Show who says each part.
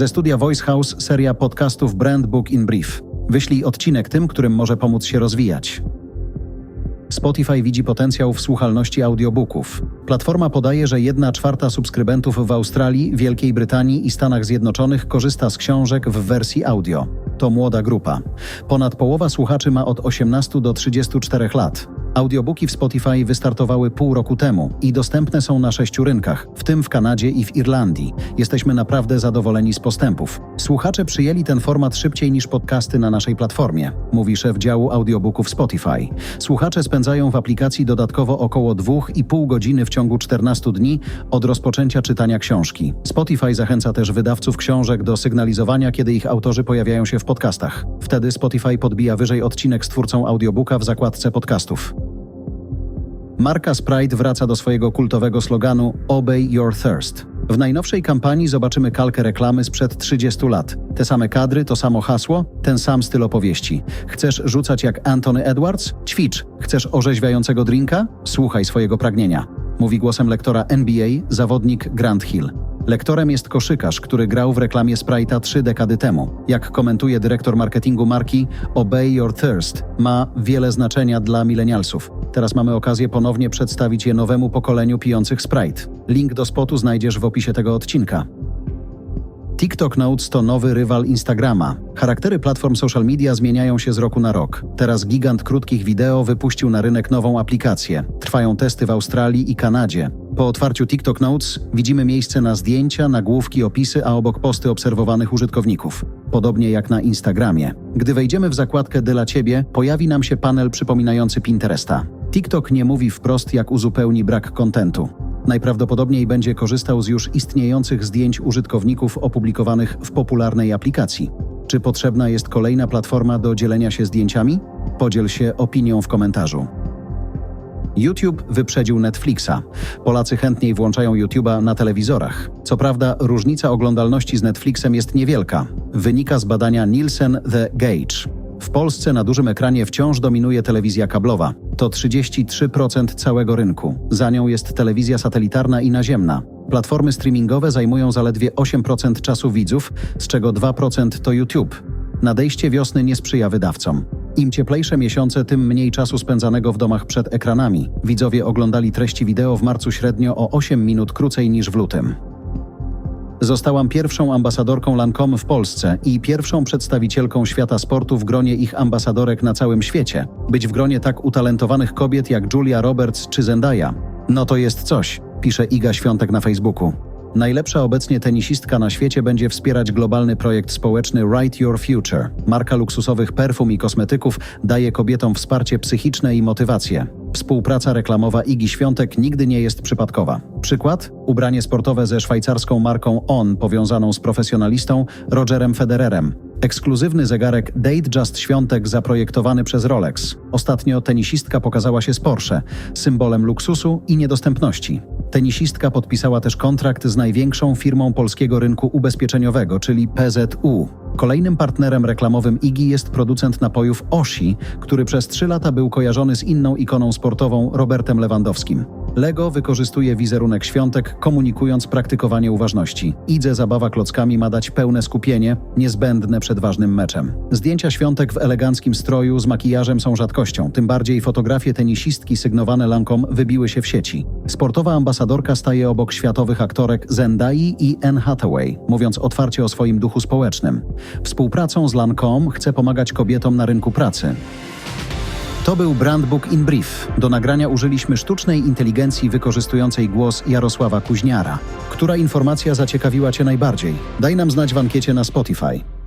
Speaker 1: Ze studia Voice House seria podcastów Brand Book in Brief. Wyślij odcinek tym, którym może pomóc się rozwijać. Spotify widzi potencjał w słuchalności audiobooków. Platforma podaje, że 1 czwarta subskrybentów w Australii, Wielkiej Brytanii i Stanach Zjednoczonych korzysta z książek w wersji audio. To młoda grupa. Ponad połowa słuchaczy ma od 18 do 34 lat. Audiobooki w Spotify wystartowały pół roku temu i dostępne są na sześciu rynkach, w tym w Kanadzie i w Irlandii. Jesteśmy naprawdę zadowoleni z postępów. Słuchacze przyjęli ten format szybciej niż podcasty na naszej platformie, mówi szef działu audiobooków Spotify. Słuchacze spędzają w aplikacji dodatkowo około 2,5 godziny w ciągu 14 dni od rozpoczęcia czytania książki. Spotify zachęca też wydawców książek do sygnalizowania, kiedy ich autorzy pojawiają się w podcastach. Wtedy Spotify podbija wyżej odcinek z twórcą audiobooka w zakładce podcastów. Marka Sprite wraca do swojego kultowego sloganu Obey Your Thirst. W najnowszej kampanii zobaczymy kalkę reklamy sprzed 30 lat. Te same kadry, to samo hasło, ten sam styl opowieści. Chcesz rzucać jak Anthony Edwards? Ćwicz. Chcesz orzeźwiającego drinka? Słuchaj swojego pragnienia. Mówi głosem lektora NBA zawodnik Grant Hill. Lektorem jest koszykarz, który grał w reklamie Sprite'a trzy dekady temu. Jak komentuje dyrektor marketingu marki, Obey Your Thirst ma wiele znaczenia dla milenialsów. Teraz mamy okazję ponownie przedstawić je nowemu pokoleniu pijących Sprite. Link do spotu znajdziesz w opisie tego odcinka. TikTok Notes to nowy rywal Instagrama. Charaktery platform social media zmieniają się z roku na rok. Teraz gigant krótkich wideo wypuścił na rynek nową aplikację. Trwają testy w Australii i Kanadzie. Po otwarciu TikTok Notes widzimy miejsce na zdjęcia, nagłówki, opisy, a obok posty obserwowanych użytkowników. Podobnie jak na Instagramie. Gdy wejdziemy w zakładkę Dla Ciebie, pojawi nam się panel przypominający Pinteresta. TikTok nie mówi wprost, jak uzupełni brak kontentu. Najprawdopodobniej będzie korzystał z już istniejących zdjęć użytkowników opublikowanych w popularnej aplikacji. Czy potrzebna jest kolejna platforma do dzielenia się zdjęciami? Podziel się opinią w komentarzu. YouTube wyprzedził Netflixa. Polacy chętniej włączają YouTube'a na telewizorach. Co prawda, różnica oglądalności z Netflixem jest niewielka. Wynika z badania Nielsen The Gauge. W Polsce na dużym ekranie wciąż dominuje telewizja kablowa. To 33% całego rynku. Za nią jest telewizja satelitarna i naziemna. Platformy streamingowe zajmują zaledwie 8% czasu widzów, z czego 2% to YouTube. Nadejście wiosny nie sprzyja wydawcom. Im cieplejsze miesiące, tym mniej czasu spędzanego w domach przed ekranami. Widzowie oglądali treści wideo w marcu średnio o 8 minut krócej niż w lutym. Zostałam pierwszą ambasadorką Lancome w Polsce i pierwszą przedstawicielką świata sportu w gronie ich ambasadorek na całym świecie. Być w gronie tak utalentowanych kobiet jak Julia Roberts czy Zendaya. No to jest coś, pisze Iga Świątek na Facebooku. Najlepsza obecnie tenisistka na świecie będzie wspierać globalny projekt społeczny Write Your Future. Marka luksusowych perfum i kosmetyków daje kobietom wsparcie psychiczne i motywację. Współpraca reklamowa Igi Świątek nigdy nie jest przypadkowa. Przykład? Ubranie sportowe ze szwajcarską marką On powiązaną z profesjonalistą Rogerem Federerem. Ekskluzywny zegarek Date Just Świątek zaprojektowany przez Rolex. Ostatnio tenisistka pokazała się z Porsche, symbolem luksusu i niedostępności. Tenisistka podpisała też kontrakt z największą firmą polskiego rynku ubezpieczeniowego, czyli PZU. Kolejnym partnerem reklamowym Igi jest producent napojów Oshi, który przez trzy lata był kojarzony z inną ikoną sportową Robertem Lewandowskim. Lego wykorzystuje wizerunek świątek, komunikując praktykowanie uważności. Idze zabawa klockami ma dać pełne skupienie, niezbędne przed ważnym meczem. Zdjęcia świątek w eleganckim stroju z makijażem są rzadkością, tym bardziej fotografie tenisistki sygnowane Lankom wybiły się w sieci. Sportowa ambasadorka staje obok światowych aktorek Zendai i Anne Hathaway, mówiąc otwarcie o swoim duchu społecznym. Współpracą z Lancome chce pomagać kobietom na rynku pracy. To był Brandbook in Brief. Do nagrania użyliśmy sztucznej inteligencji wykorzystującej głos Jarosława Kuźniara. Która informacja zaciekawiła Cię najbardziej? Daj nam znać w ankiecie na Spotify.